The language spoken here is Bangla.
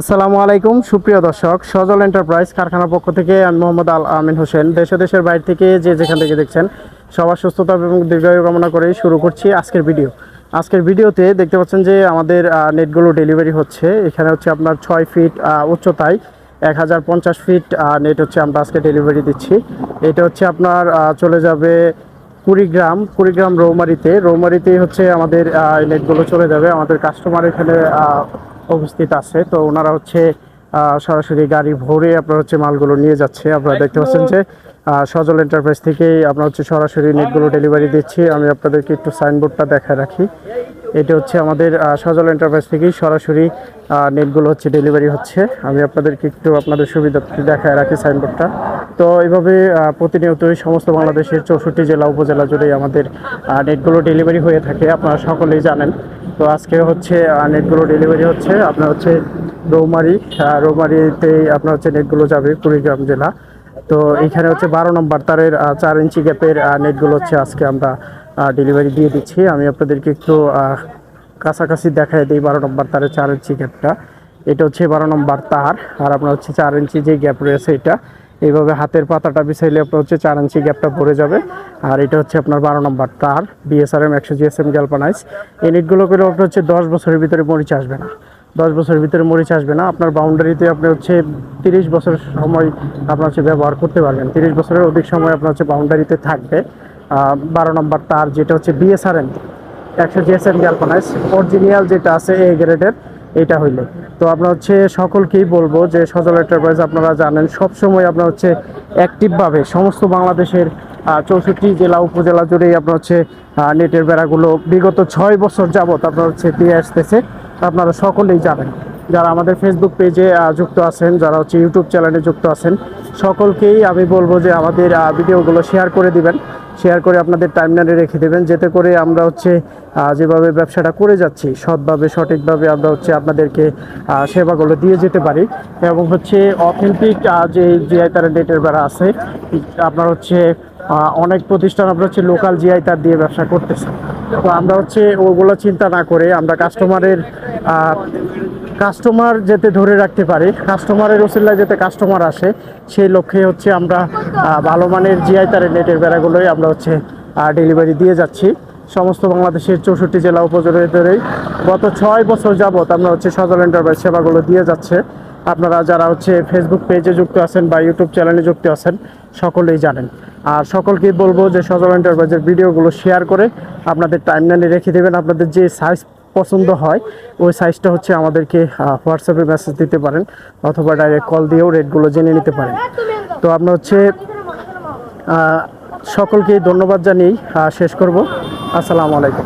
আসসালামু আলাইকুম, সুপ্রিয় দর্শক, সজল এন্টারপ্রাইজ কারখানার পক্ষ থেকে আমি মোহাম্মদ আল আমিন হোসেন। দেশে দেশের বাইরে থেকে যে যেখান থেকে দেখছেন, সবার সুস্থতা এবং দীর্ঘায়ু কামনা করেই শুরু করছি আজকের ভিডিও। আজকের ভিডিওতে দেখতে পাচ্ছেন যে আমাদের নেটগুলো ডেলিভারি হচ্ছে। এখানে হচ্ছে আপনার ছয় ফিট উচ্চতায় এক হাজার পঞ্চাশ ফিট নেট হচ্ছে আমরা আজকে ডেলিভারি দিচ্ছি। এটা হচ্ছে আপনার চলে যাবে কুড়িগ্রাম কুড়িগ্রাম রৌমারিতে। রৌমারিতেই হচ্ছে আমাদের নেটগুলো চলে যাবে। আমাদের কাস্টমার এখানে উপস্থিত আছে। তো ওনারা হচ্ছে সরাসরি গাড়ি ভরে আপনার হচ্ছে মালগুলো নিয়ে যাচ্ছে। আপনারা দেখতে পাচ্ছেন যে সজল এন্টারপ্রাইজ থেকেই আমরা হচ্ছে সরাসরি নেটগুলো ডেলিভারি দিচ্ছি। আমি আপনাদেরকে একটু সাইনবোর্ডটা দেখায় রাখি। এটা হচ্ছে আমাদের সজল এন্টারপ্রাইজ থেকেই সরাসরি নেটগুলো হচ্ছে ডেলিভারি হচ্ছে। আমি আপনাদেরকে একটু আপনাদের সুবিধা দেখায় রাখি সাইনবোর্ডটা তো এইভাবে প্রতিনিয়তই সমস্ত বাংলাদেশের চৌষট্টি জেলা উপজেলা জুড়েই আমাদের নেটগুলো ডেলিভারি হয়ে থাকে। আপনারা সকলেই জানেন। তো আজকে হচ্ছে নেটগুলো ডেলিভারি হচ্ছে। আপনার হচ্ছে রৌমারি আহ, রৌমারিতেই আপনার হচ্ছে নেটগুলো যাবে কুড়িগ্রাম জেলা। তো এখানে হচ্ছে বারো নম্বর তারের চার ইঞ্চি গ্যাপের নেটগুলো হচ্ছে আজকে আমরা ডেলিভারি দিয়ে দিচ্ছি। আমি আপনাদেরকে একটু কাছাকাছি দেখাই দিই বারো নম্বর তারের চার ইঞ্চি গ্যাপটা এটা হচ্ছে বারো নম্বর তার আর আপনার হচ্ছে চার ইঞ্চি যে গ্যাপ রয়েছে এটা এইভাবে হাতের পাতাটা বিছাইলে আপনার হচ্ছে চার ইঞ্চি গ্যাপটা ভরে যাবে। আর এটা হচ্ছে আপনার বারো নম্বর তার বিএসআরএম একশো জিএসএম গ্যালপানাইজ এই নেটগুলো করে আপনার হচ্ছে দশ বছরের ভিতরে মরিচ আসবে না। দশ বছরের ভিতরে মরিচ আসবে না। আপনার বাউন্ডারিতে আপনি হচ্ছে তিরিশ বছর সময় আপনার হচ্ছে ব্যবহার করতে পারবেন। তিরিশ বছরের অধিক সময় আপনার হচ্ছে বাউন্ডারিতে থাকবে। বারো নম্বর তার যেটা হচ্ছে বিএসআরএম একশো জিএসএম গ্যালপানাইজ অরিজিনিয়াল যেটা আছে এই গ্রেডের এটা হইলে। তো আপনার হচ্ছে সকলকেই বলব যে সজল এন্টারপ্রাইজ আপনারা জানেন, সবসময় আপনার হচ্ছে অ্যাক্টিভভাবে সমস্ত বাংলাদেশের চৌষট্টি জেলা, উপজেলা জুড়েই আপনার হচ্ছে নেটের বেড়াগুলো বিগত ছয় বছর যাবত আপনার হচ্ছে দিয়ে আসতেছে। আপনারা সকলেই জানেন। যারা আমাদের ফেসবুক পেজে যুক্ত আছেন, যারা হচ্ছে ইউটিউব চ্যানেলে যুক্ত আছেন, সকলকেই আমি বলব যে আমাদের ভিডিওগুলো শেয়ার করে দিবেন। শেয়ার করে আপনাদের টাইমলাইনে রেখে দেবেন, যেতে করে আমরা হচ্ছে যেভাবে ব্যবসাটা করে যাচ্ছি, সৎভাবে, সঠিকভাবে আমরা হচ্ছে আপনাদেরকে সেবাগুলো দিয়ে যেতে পারি। এবং হচ্ছে অথেন্টিক যে জিআই তার ডেটের বেড়া আছে, আপনার হচ্ছে অনেক প্রতিষ্ঠান আমরা হচ্ছে লোকাল জিআই তার দিয়ে ব্যবসা করতেছে। তো আমরা হচ্ছে, ওগুলো চিন্তা না করে আমরা কাস্টমারের কাস্টমার যাতে ধরে রাখতে পারি কাস্টমারের ওসিল্লায় যাতে কাস্টমার আসে, সেই লক্ষ্যে হচ্ছে আমরা ভালো মানের জিআই তারের নেটের বেড়াগুলোই আমরা হচ্ছে ডেলিভারি দিয়ে যাচ্ছি। সমস্ত বাংলাদেশের চৌষট্টি জেলা উপজেলায় ধরেই গত ছয় বছর যাবত আমরা হচ্ছে সজল এন্টারপ্রাইজ সেবাগুলো দিয়ে যাচ্ছে। আপনারা যারা হচ্ছে ফেসবুক পেজে যুক্ত আছেন বা ইউটিউব চ্যানেলে যুক্ত আছেন, সকলেই জানেন। আর সকলকেই বলব যে সজল এন্টারপ্রাইজের ভিডিওগুলো শেয়ার করে আপনাদের টাইমলাইনে রেখে দেবেন। আপনাদের যে সাইজ পছন্দ হয়, ওই সাইজটা হচ্ছে আমাদেরকে হোয়াটসঅ্যাপে মেসেজ দিতে পারেন অথবা ডাইরেক্ট কল দিয়েও রেটগুলো জেনে নিতে পারেন। তো আমরা হচ্ছে সকলকেই সকলকে ধন্যবাদ জানিয়েই শেষ করব। আসসালামু আলাইকুম।